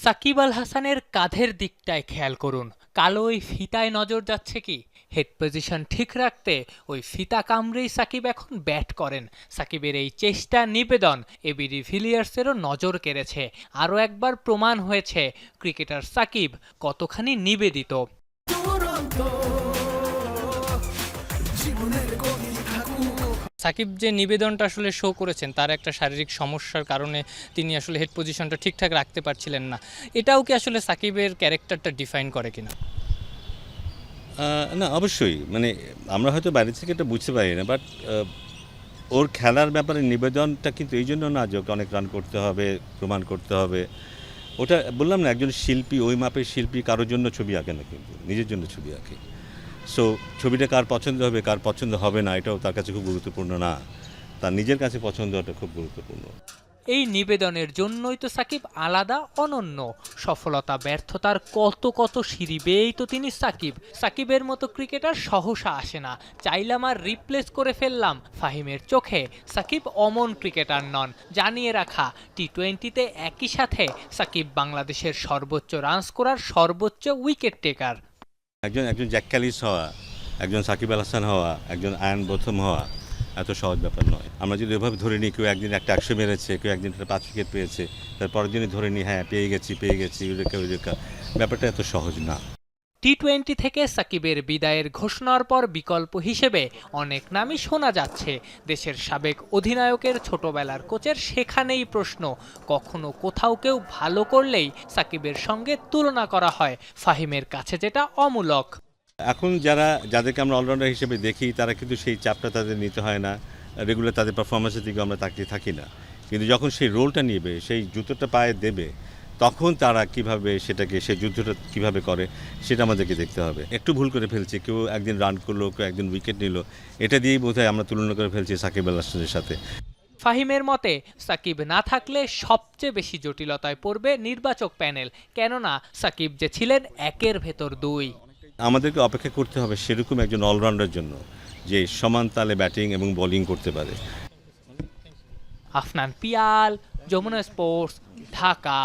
সাকিব আল হাসানের কাঁধের দিকটায় খেয়াল করুন। কালো ওই ফিতায় নজর যাচ্ছে কি? হেড পজিশন ঠিক রাখতে ওই ফিতা কামড়েই সাকিব এখন ব্যাট করেন। সাকিবের এই চেষ্টা নিবেদন এবিডি ভিলিয়ার্সেরও নজর কেড়েছে। আরও একবার প্রমাণ হয়েছে ক্রিকেটার সাকিব কতখানি নিবেদিত। সাকিব যে নিবেদনটা আসলে শো করেছেন, তার একটা শারীরিক সমস্যার কারণে তিনি আসলে হেড পজিশনটা ঠিকঠাক রাখতে পারছিলেন না। এটাও কি আসলে সাকিবের ক্যারেক্টারটা ডিফাইন করে কিনা? না, অবশ্যই। মানে আমরা হয়তো বাইরে থেকে এটা বুঝতে পারি না বাট ওর খেলার ব্যাপারে নিবেদনটা কিন্তু এই জন্য না যে অনেক রান করতে হবে, প্রমাণ করতে হবে। ওটা, বললাম না, একজন শিল্পী, ওই মাপের শিল্পী কারোর জন্য ছবি আঁকে না কিন্তু, নিজের জন্য ছবি আঁকে। সো ছবিটা কার পছন্দ হবে, কার পছন্দ হবে না, এটাও তার কাছে খুব গুরুত্বপূর্ণ না। তার নিজের কাছে পছন্দ হওয়াটা খুব গুরুত্বপূর্ণ। এই নিবেদনের জন্যই তো সাকিব আলাদা, অনন্য। সফলতা, ব্যর্থতার কত কত সিঁড়ি বেয়েই তো তিনি সাকিব। সাকিবের মতো ক্রিকেটার সহসা আসে না। চাইলাম আর রিপ্লেস করে ফেললাম ফাহিমের চোখে। সাকিব অমন ক্রিকেটার নন। জানিয়ে রাখা টি টোয়েন্টিতে একই সাথে সাকিব বাংলাদেশের সর্বোচ্চ রান করার সর্বোচ্চ উইকেট টেকার একজন একজন জ্যাক ক্যালিস হওয়া, একজন সাকিব আল হাসান হওয়া, একজন আয়ন প্রথম হওয়া, এত সহজ ব্যাপার নয়। আমরা যদি ওইভাবে ধরে নিই, কেউ একদিন একটা একশো মেরেছে, কেউ একদিন একটা পাঁচ উইকেট পেয়েছে তার পরের দিনই ধরে নিই হ্যাঁ পেয়ে গেছি পেয়ে গেছি, ইউরেকা ইউরেকা। ব্যাপারটা এত সহজ না। টি টোয়েন্টি থেকে সাকিবের বিদায়ের ঘোষণার পর বিকল্প হিসেবে অনেক নামই শোনা যাচ্ছে। দেশের সাবেক অধিনায়কের ছোটবেলার কোচের সেখানেই প্রশ্ন, কখনো কোথাও কেউ ভালো করলেই সাকিবের সঙ্গে তুলনা করা হয়? ফাহিমের কাছে যেটা অমূলক। এখন যারা, যাদেরকে আমরা অলরাউন্ডার হিসেবে দেখি, তারা কিন্তু সেই চাপটা তাদের নিতে হয় না। রেগুলার তাদের পারফরমেন্সের দিকে আমরা তাকিয়ে থাকি না। কিন্তু যখন সেই রোলটা নিবে, সেই জুতোটা পায়ে দেবে তখন তারা কীভাবে সেটাকে সে যুদ্ধটা কীভাবে করে সেটা আমাদেরকে দেখতে হবে। একটু ভুল করে ফেলছে কেউ একদিন রান করল কেউ একদিন উইকেট নিল। এটা দিয়েই বোধহয় আমরা তুলনা করে ফেলছি সাকিব আল হাসানের সাথে। ফাহিমের মতে সাকিব না থাকলে সবচেয়ে বেশি জটিলতায় পড়বে নির্বাচক প্যানেল কেননা সাকিব যে ছিলেন একের ভেতর দুই। আমাদেরকে অপেক্ষা করতে হবে সেরকম একজন অলরাউন্ডার জন্য যে সমান তালে ব্যাটিং এবং বোলিং করতে পারে। আফনান পিয়াল যমুনা স্পোর্টস ঢাকা।